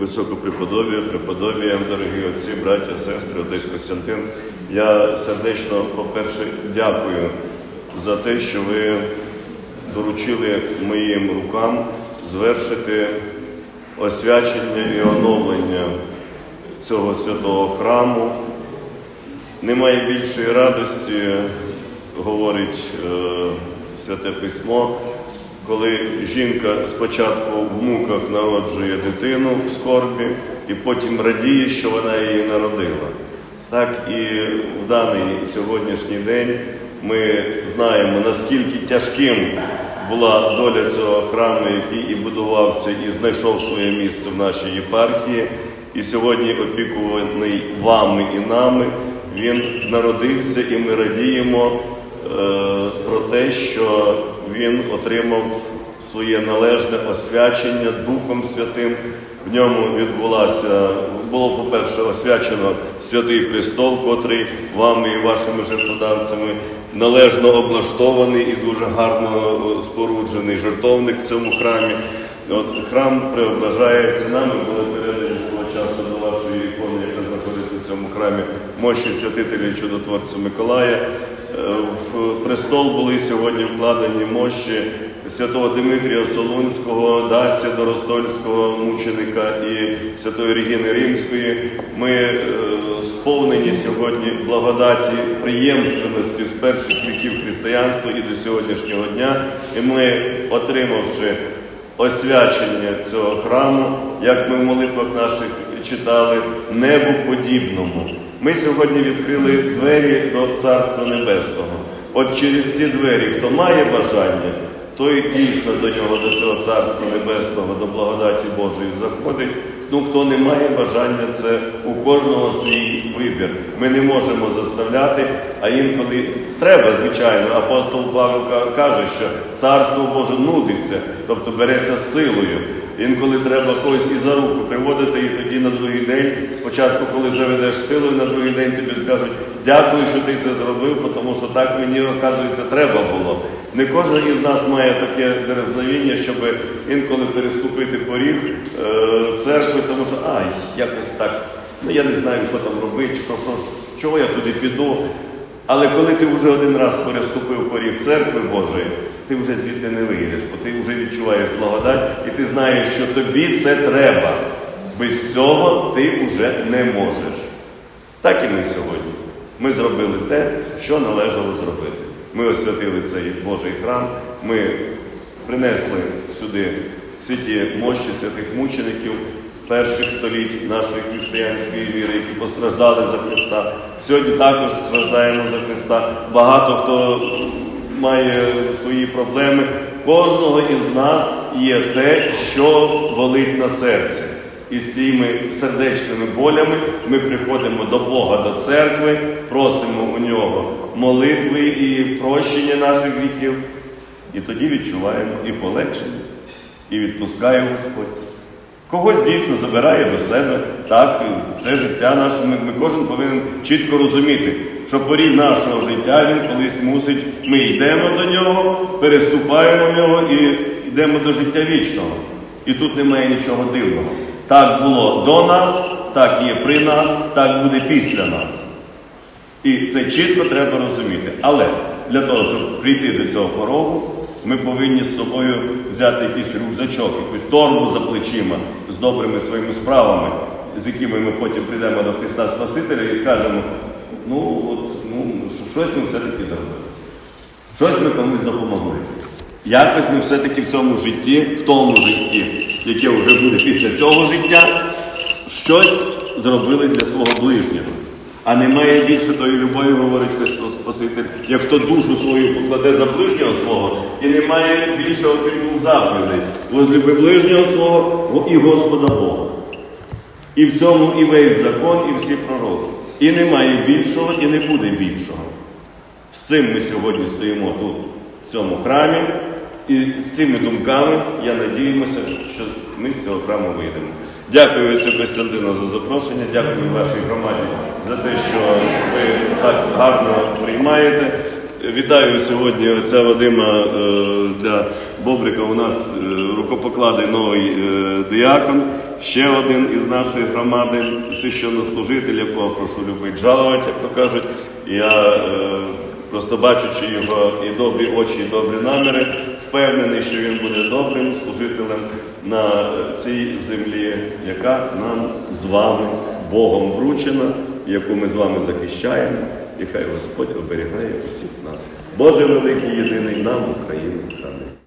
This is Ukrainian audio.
високопреподобію, преподобія, дорогі отці, браття, сестри, отець Костянтин. Я сердечно, по-перше, дякую за те, що ви доручили моїм рукам звершити освячення і оновлення цього святого храму. Немає більшої радості, говорить е, Святе Письмо, коли жінка спочатку в муках народжує дитину в скорбі і потім радіє, що вона її народила. Так і в даний сьогоднішній день ми знаємо, наскільки тяжким була доля цього храму, який і будувався, і знайшов своє місце в нашій єпархії, і сьогодні опікуваний вами і нами. Він народився, і ми радіємо е, про те, що він отримав своє належне освячення Духом Святим. В ньому відбулася, було, по-перше, освячено святий престол, котрий вами і вашими жертводавцями належно облаштований і дуже гарно е, споруджений жертовник в цьому храмі. От, храм преображається нами, були передані свого часу до вашої ікони, яка знаходиться в цьому храмі мощі святителя і чудотворця Миколая. Е, В престол були сьогодні вкладені мощі святого Димитрія Солунського, Дасія Доростольського мученика і святої Регіни Римської. Ми е, сповнені сьогодні благодаті приємственності з перших віків християнства і до сьогоднішнього дня. І ми, отримавши освячення цього храму, як ми в молитвах наших читали, небу подібному. Ми сьогодні відкрили двері до Царства Небесного. От через ці двері, хто має бажання, той дійсно до нього, до цього Царства Небесного, до благодаті Божої заходить. Ну, хто не має бажання, це у кожного свій вибір. Ми не можемо заставляти, а інколи треба, звичайно. Апостол Павел каже, що царство Боже нудиться, тобто береться силою. Інколи треба когось і за руку приводити, на другий день, спочатку, коли заведеш силою, на другий день тобі скажуть, дякую, що ти це зробив, тому що так мені, оказується, треба було. Не кожен із нас має таке дерезновіння, щоб інколи переступити поріг е, церкви, тому що ай, якось так, ну я не знаю, що там робити, що, що, чого я туди піду. Але коли ти вже один раз переступив поріг церкви Божої, ти вже звідти не вийдеш, бо ти вже відчуваєш благодать, і ти знаєш, що тобі це треба. Без цього ти вже не можеш. Так і ми сьогодні. Ми зробили те, що належало зробити. Ми освятили цей Божий храм, ми принесли сюди святі мощі святих мучеників перших століть нашої християнської віри, які постраждали за Христа. Сьогодні також страждаємо за Христа. Багато хто має свої проблеми. Кожного із нас є те, що болить на серці. І з цими сердечними болями ми приходимо до Бога, до церкви, просимо у нього молитви і прощення наших гріхів. І тоді відчуваємо і полегшеність, і відпускає Господь. Когось дійсно забирає до себе, так, це життя наше. Ми, ми кожен повинен чітко розуміти, що поріг нашого життя він колись мусить, ми йдемо до нього, переступаємо в нього і йдемо до життя вічного. І тут немає нічого дивного. Так було до нас, так є при нас, так буде після нас. І це чітко треба розуміти. Але для того, щоб прийти до цього порогу, ми повинні з собою взяти якийсь рюкзачок, якусь торбу за плечима з добрими своїми справами, з якими ми потім прийдемо до Христа Спасителя і скажемо: ну, от, ну, щось ми все-таки зробили. Щось ми комусь допомогли. Якось ми все-таки в цьому житті, в тому житті, яке вже буде після цього життя, щось зробили для свого ближнього. А немає більше тої любові, говорить Христос Спаситель, як хто душу свою покладе за ближнього свого, і немає крім двох заповідей. Возлюби ближнього свого і Господа Бога. І в цьому і весь закон, і всі пророки. І немає більшого, і не буде більшого. З цим ми сьогодні стоїмо тут, в цьому храмі, і з цими думками я надіюся, що ми з цього храму вийдемо. Дякую отцю Костянтину за запрошення, дякую вашій громаді за те, що ви так гарно приймаєте. Вітаю сьогодні отця Вадима е, для Бобрика. У нас е, рукопокладий новий е, діакон. ще один із нашої громади, священнослужитель, якого прошу любить жалувати, як то кажуть. Я просто бачучи його і добрі очі, і добрі наміри, впевнений, що він буде добрим служителем на цій землі, яка нам з вами Богом вручена, яку ми з вами захищаємо. І хай Господь оберігає усіх нас. Боже великий єдиний нам, Україну. Амінь.